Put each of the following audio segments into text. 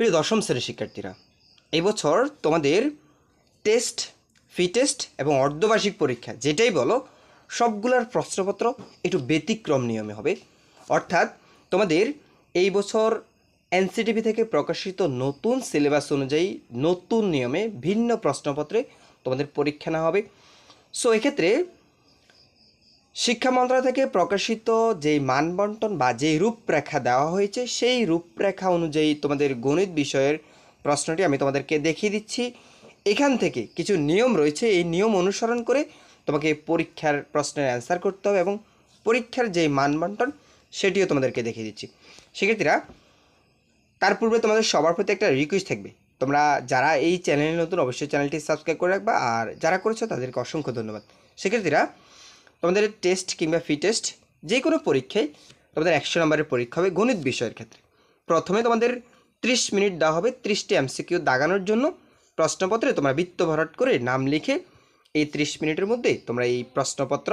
প্রিয় দশম শ্রেণির শিক্ষার্থীরা, এই বছর তোমাদের টেস্ট, ফি টেস্ট এবং অর্ধবার্ষিক পরীক্ষা, যেটাই বলো, সবগুলোর প্রশ্নপত্র একটু ব্যতিক্রম নিয়মে হবে। অর্থাৎ তোমাদের এই বছর এনসিটিভি থেকে প্রকাশিত নতুন সিলেবাস অনুযায়ী নতুন নিয়মে ভিন্ন প্রশ্নপত্রে তোমাদের পরীক্ষা নেওয়া হবে। সো এক্ষেত্রে শিক্ষা মন্ত্রণালয় থেকে প্রকাশিত যেই মানবন্টন বা যেই রূপরেখা দেওয়া হয়েছে, সেই রূপরেখা অনুযায়ী তোমাদের গণিত বিষয়ের প্রশ্নটি আমি তোমাদেরকে দেখিয়ে দিচ্ছি। এখান থেকে কিছু নিয়ম রয়েছে, এই নিয়ম অনুসরণ করে তোমাকে পরীক্ষার প্রশ্নের অ্যান্সার করতে হবে এবং পরীক্ষার যেই মানবন্টন, সেটিও তোমাদেরকে দেখিয়ে দিচ্ছি। শিক্ষার্থীরা, তার পূর্বে তোমাদের সবার প্রতি একটা রিকোয়েস্ট থাকবে। তোমরা যারা এই চ্যানেলে নতুন, অবশ্যই চ্যানেলটি সাবস্ক্রাইব করে রাখবা, আর যারা করেছ তাদেরকে অসংখ্য ধন্যবাদ। শিক্ষার্থীরা তোমাদের টেস্ট কিংবা ফি টেস্ট যে কোনো পরীক্ষায় তোমাদের একশো নম্বরের পরীক্ষা হবে গণিত বিষয়ের ক্ষেত্রে। প্রথমে তোমাদের ত্রিশ মিনিট দেওয়া হবে ত্রিশটি এমসিকিউ দাগানোর জন্য। প্রশ্নপত্রে তোমরা বৃত্ত ভরাট করে নাম লিখে এই ত্রিশ মিনিটের মধ্যে তোমরা এই প্রশ্নপত্র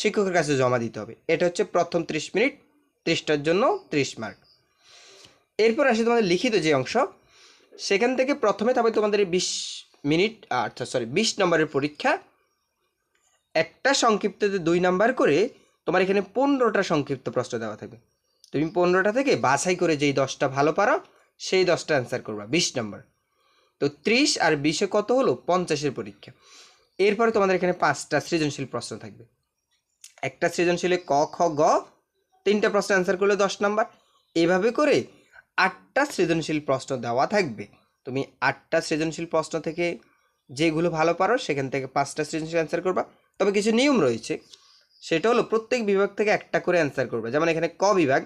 শিক্ষকের কাছে জমা দিতে হবে। এটা হচ্ছে প্রথম ত্রিশ মিনিট, ত্রিশটার জন্য ত্রিশ মার্ক। এরপর আসে তোমাদের লিখিত যে অংশ, সেখান থেকে প্রথমে তবে তোমাদের বিশ মিনিট আচ্ছা সরি বিশ নম্বরের পরীক্ষা একটা সংক্ষিপ্ততে দুই নাম্বার করে তোমার এখানে পনেরোটা সংক্ষিপ্ত প্রশ্ন দেওয়া থাকবে। তুমি পনেরোটা থেকে বাছাই করে যেই দশটা ভালো পারো, সেই দশটা অ্যান্সার করবা, বিশ নম্বর। তো ত্রিশ আর বিশে কত হলো? পঞ্চাশের পরীক্ষা। এরপরে তোমাদের এখানে পাঁচটা সৃজনশীল প্রশ্ন থাকবে। একটা সৃজনশীলে ক, খ, গ, তিনটা প্রশ্ন অ্যান্সার করলে দশ নাম্বার। এভাবে করে আটটা সৃজনশীল প্রশ্ন দেওয়া থাকবে। তুমি আটটা সৃজনশীল প্রশ্ন থেকে যেগুলো ভালো পারো, সেখান থেকে পাঁচটা সৃজনশীল অ্যান্সার করবা। তবে কিছু নিয়ম রয়েছে। সেটা হলো প্রত্যেক বিভাগ থেকে একটা করে অ্যান্সার করবে। যেমন এখানে ক বিভাগ,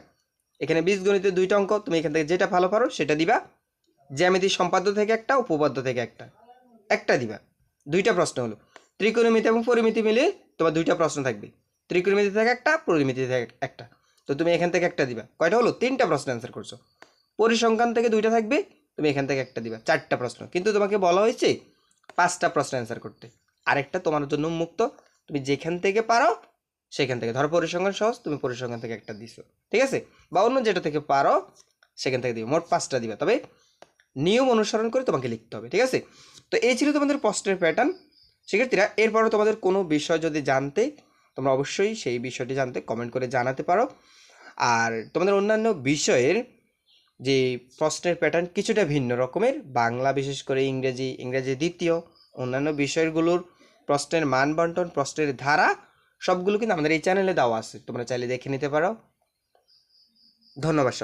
এখানে বীজগণিতের দুইটা অঙ্ক, তুমি এখান থেকে যেটা ভালো পারো সেটা দিবা। জ্যামিতি সম্পাদ্য থেকে একটা, উপপাদ্য থেকে একটা। একটা দিবা। দুইটা প্রশ্ন হলো। ত্রিকোণমিতি এবং পরিমিতি মিলে তোমার দুইটা প্রশ্ন থাকবে। ত্রিকোণমিতি থেকে একটা, পরিমিতি থেকে একটা। তো তুমি এখান থেকে একটা দিবা। কয়টা হলো? তিনটা প্রশ্ন অ্যান্সার করছ। পরিসংখ্যান থেকে দুইটা থাকবে, তুমি এখান থেকে একটা দিবা। চারটা প্রশ্ন। কিন্তু তোমাকে বলা হয়েছে পাঁচটা প্রশ্ন অ্যান্সার করতে। আরেকটা তোমার জন্য মুক্ত। তুমি যেখান থেকে পারো, সেখান থেকে। ধরো পরিসংখ্যান সহজ, তুমি পরিসংখ্যান থেকে একটা দিছো। ঠিক আছে? বা অন্য যেটা থেকে পারো, সেখান থেকে দিবে। মোট পাঁচটা দিবে। তবে নিয়ম অনুসরণ করে তোমাকে লিখতে হবে। ঠিক আছে? তো এই ছিল তোমাদের প্রশ্নের প্যাটার্ন শিক্ষার্থীরা, এরপরও তোমাদের কোনো বিষয় যদি জানতে, তোমরা অবশ্যই সেই বিষয়টি জানতে কমেন্ট করে জানাতে পারো। আর তোমাদের অন্যান্য বিষয়ের যে প্রশ্নের প্যাটার্ন কিছুটা ভিন্ন রকমের। বাংলা বিশেষ করে ইংরেজি ইংরেজি দ্বিতীয়, অন্যান্য বিষয়গুলোর প্রশ্নের মান বন্টন প্রশ্নের ধারা, সবগুলো কিন্তু আমাদের এই চ্যানেলে দেওয়া আছে। তোমরা চাইলে দেখে নিতে পারো। ধন্যবাদ